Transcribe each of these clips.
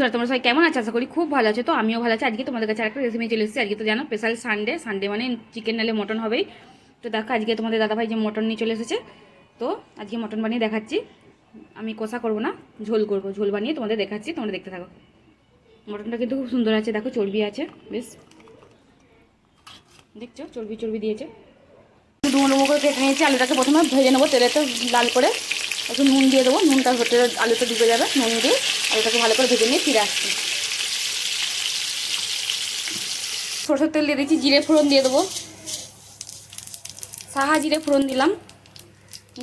ধরো, তোমরা সবাই কেমন আছে? আশা করি খুব ভালো আছে। তো আমিও ভালো আছি। আজকে তোমাদের কাছে একটা রেসিপি চলে এসেছি। আজকে তো জানো স্পেশাল সানডে সানডে মানে চিকেন নালে মটন হবেই। তো দেখো, আজকে তোমাদের দাদাভাই যে মটন নিয়ে চলে এসেছে, তো আজকে মটন বানিয়ে দেখাচ্ছি। আমি কষা করব না, ঝোল করব। ঝোল বানিয়ে তোমাদের দেখাচ্ছি। তোমরা দেখতে থাকো। মটনটা কিন্তু খুব সুন্দর আছে। দেখো, চর্বি আছে। বেশ। দেখছ? চর্বি চর্বি দিয়েছে। ডুমো ডুমো করে কেটে নিয়েছি। আলুটাকে প্রথমে ভেজে নেব তেলেতে লাল করে। একটু নুন দিয়ে দেবো। নুনটা হতে আলুটা ডুবে যাবে, নুন দিয়ে আলুটাকে ভালো করে ভেজে নিয়ে ফিরে আসছি। সরষের তেল দিয়ে দিচ্ছি জিরে ফোড়ন দিয়ে দেবো। সাহা জিরে ফোড়ন দিলাম।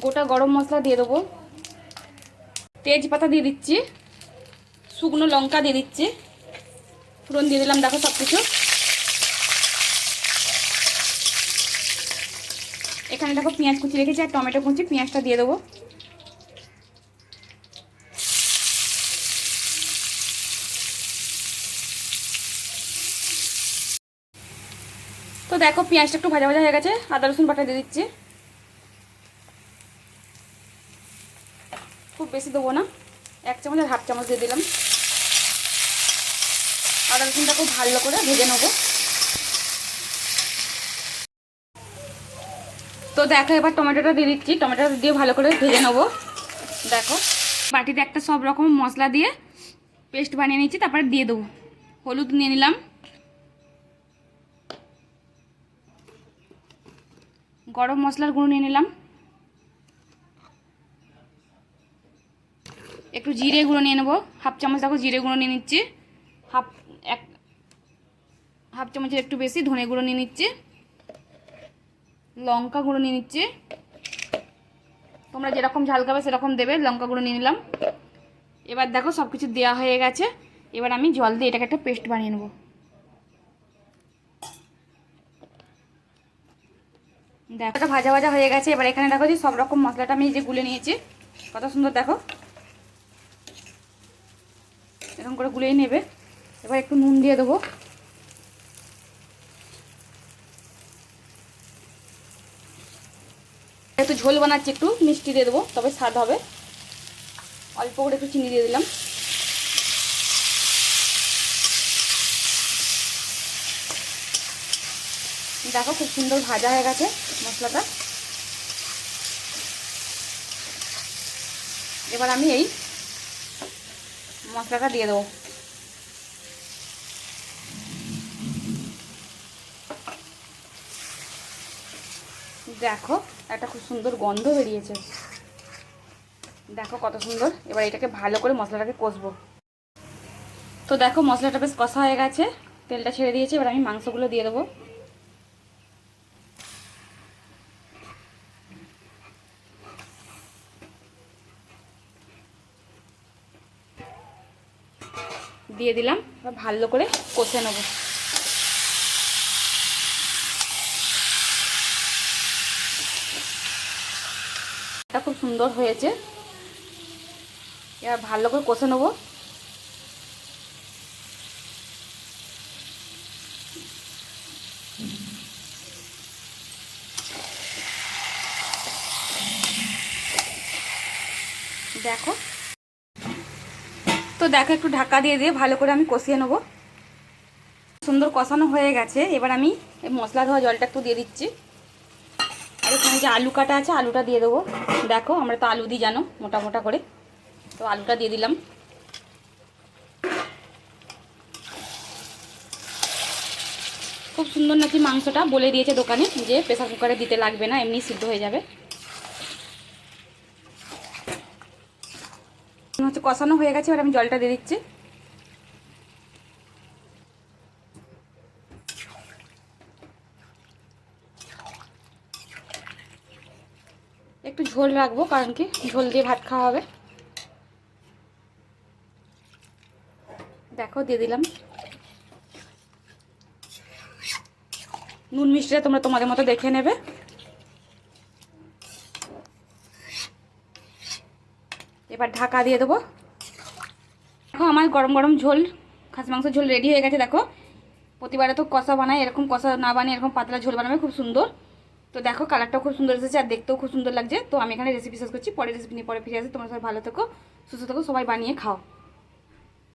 গোটা গরম মশলা দিয়ে দেবো। তেজপাতা দিয়ে দিচ্ছি। শুকনো লঙ্কা দিয়ে দিচ্ছি। ফোড়ন দিয়ে দিলাম, দেখো সব কিছু এখানে দেখো পেঁয়াজ কুচি রেখেছি আর টমেটো কুচি, পেঁয়াজটা দিয়ে দেবো। তো দেখো পেঁয়াজটা একটু ভাজা ভাজা হয়ে গেছে, আদা, রসুন বাটা দিয়ে দিচ্ছি। খুব বেশি দেবো না, এক চামচ আর হাফ চামচ দিয়ে দিলাম। আদা, রসুনটা খুব ভালো করে ভেজে নেব। তো দেখো, এবার টমেটোটা দিয়ে দিচ্ছি, টমেটোটা দিয়ে ভালো করে ভেজে নেব। দেখো, বাটিতে একটা সব রকম মশলা দিয়ে পেস্ট বানিয়ে নিচ্ছি, তারপরে দিয়ে দেবো। হলুদ নিয়ে নিলাম। গরম মশলার গুঁড়ো নিয়ে নিলাম। একটু জিরে গুঁড়ো নিয়ে নেব। হাফ চামচ দেখো জিরে গুঁড়ো নিয়ে নিচ্ছি। হাফ এক, হাফ চামচের একটু বেশি ধনে গুঁড়ো নিয়ে নিচ্ছি। লঙ্কা গুঁড়ো নিয়ে নিচ্ছি। তোমরা যেরকম ঝাল খাবে সেরকম দেবে, লঙ্কা গুঁড়ো নিয়ে নিলাম। এবার দেখো সব কিছু দেওয়া হয়ে গেছে। এবার আমি জল দিয়ে এটাকে একটা পেস্ট বানিয়ে নেব। দেখো। ভাজা ভাজা হয়ে গেছে। এবার এখানে দেখো যে সব রকম মশলাটা আমি যে গুলে নিয়েছি। কত সুন্দর দেখো। এরকম করে গুলেই নেবে। এবার একটু নুন দিয়ে দেবো। একটু ঝোল বানাচ্ছি, একটু মিষ্টি দিয়ে দেবো, তবে স্বাদ হবে। অল্প করে একটু চিনি দিয়ে দিলাম। দেখো খুব সুন্দর ভাজা হয়ে গেছে মশলাটা। এবার আমি এই মশলাটা দিয়ে দেবো। দেখো, একটা খুব সুন্দর গন্ধ বেরিয়েছে। দেখো কত সুন্দর। এবার এটাকে ভালো করে মশলাটাকে কষবো। তো দেখো মশলাটা বেশ কষা হয়ে গেছে, তেলটা ছেড়ে দিয়েছে, এবার আমি মাংসগুলো দিয়ে দেবো। দিয়ে দিলাম ভালো করে কষে নেব। এটা খুব সুন্দর হয়েছে। এবার ভালো করে কষে নেব। দেখো তো দেখো, একটু ঢাকা দিয়ে দিয়ে ভালো করে আমি কষিয়ে নেব। সুন্দর কষানো হয়ে গেছে। এবার আমি মশলা ধোয়া জলটা একটু দিয়ে দিচ্ছি। আর এখানে যে আলু কাটা আছে, আলুটা দিয়ে দেবো। দেখো, আমরা তো আলু দিই, জানো, মোটা মোটা করে। তো আলুটা দিয়ে দিলাম। খুব সুন্দর নাকি মাংসটা। বলে দিয়েছে দোকানে যে প্রেসার কুকারে দিতে লাগবে না, এমনি সিদ্ধ হয়ে যাবে। হচ্ছে কষানো হয়ে গেছে, এবার আমি জলটা দিয়ে দিচ্ছি। একটু ঝোল রাখব, কারণ কি ঝোল দিয়ে ভাত খাওয়া হবে। দেখো, দিয়ে দিলাম। নুন মিষ্টিটা তোমরা তোমাদের মতো দেখে নেবে। এবার ঢাকা দিয়ে দেবো। দেখো আমার গরম গরম ঝোল, খাস মাংস ঝোল রেডি হয়ে গেছে, দেখো। প্রতিবারে তো কষা বানায়, এরকম কষা না বানিয়ে এরকম পাতলা ঝোল বানাবে, খুব সুন্দর। তো দেখো কালারটাও খুব সুন্দর এসেছে আর দেখতেও খুব সুন্দর লাগছে। তো আমি এখানে রেসিপি শেষ করছি পরে রেসিপি নিয়ে পরে ফিরে আসি তোমরা সবাই ভালো থেকো, সুস্থ থেকো, সবাই বানিয়ে খাও।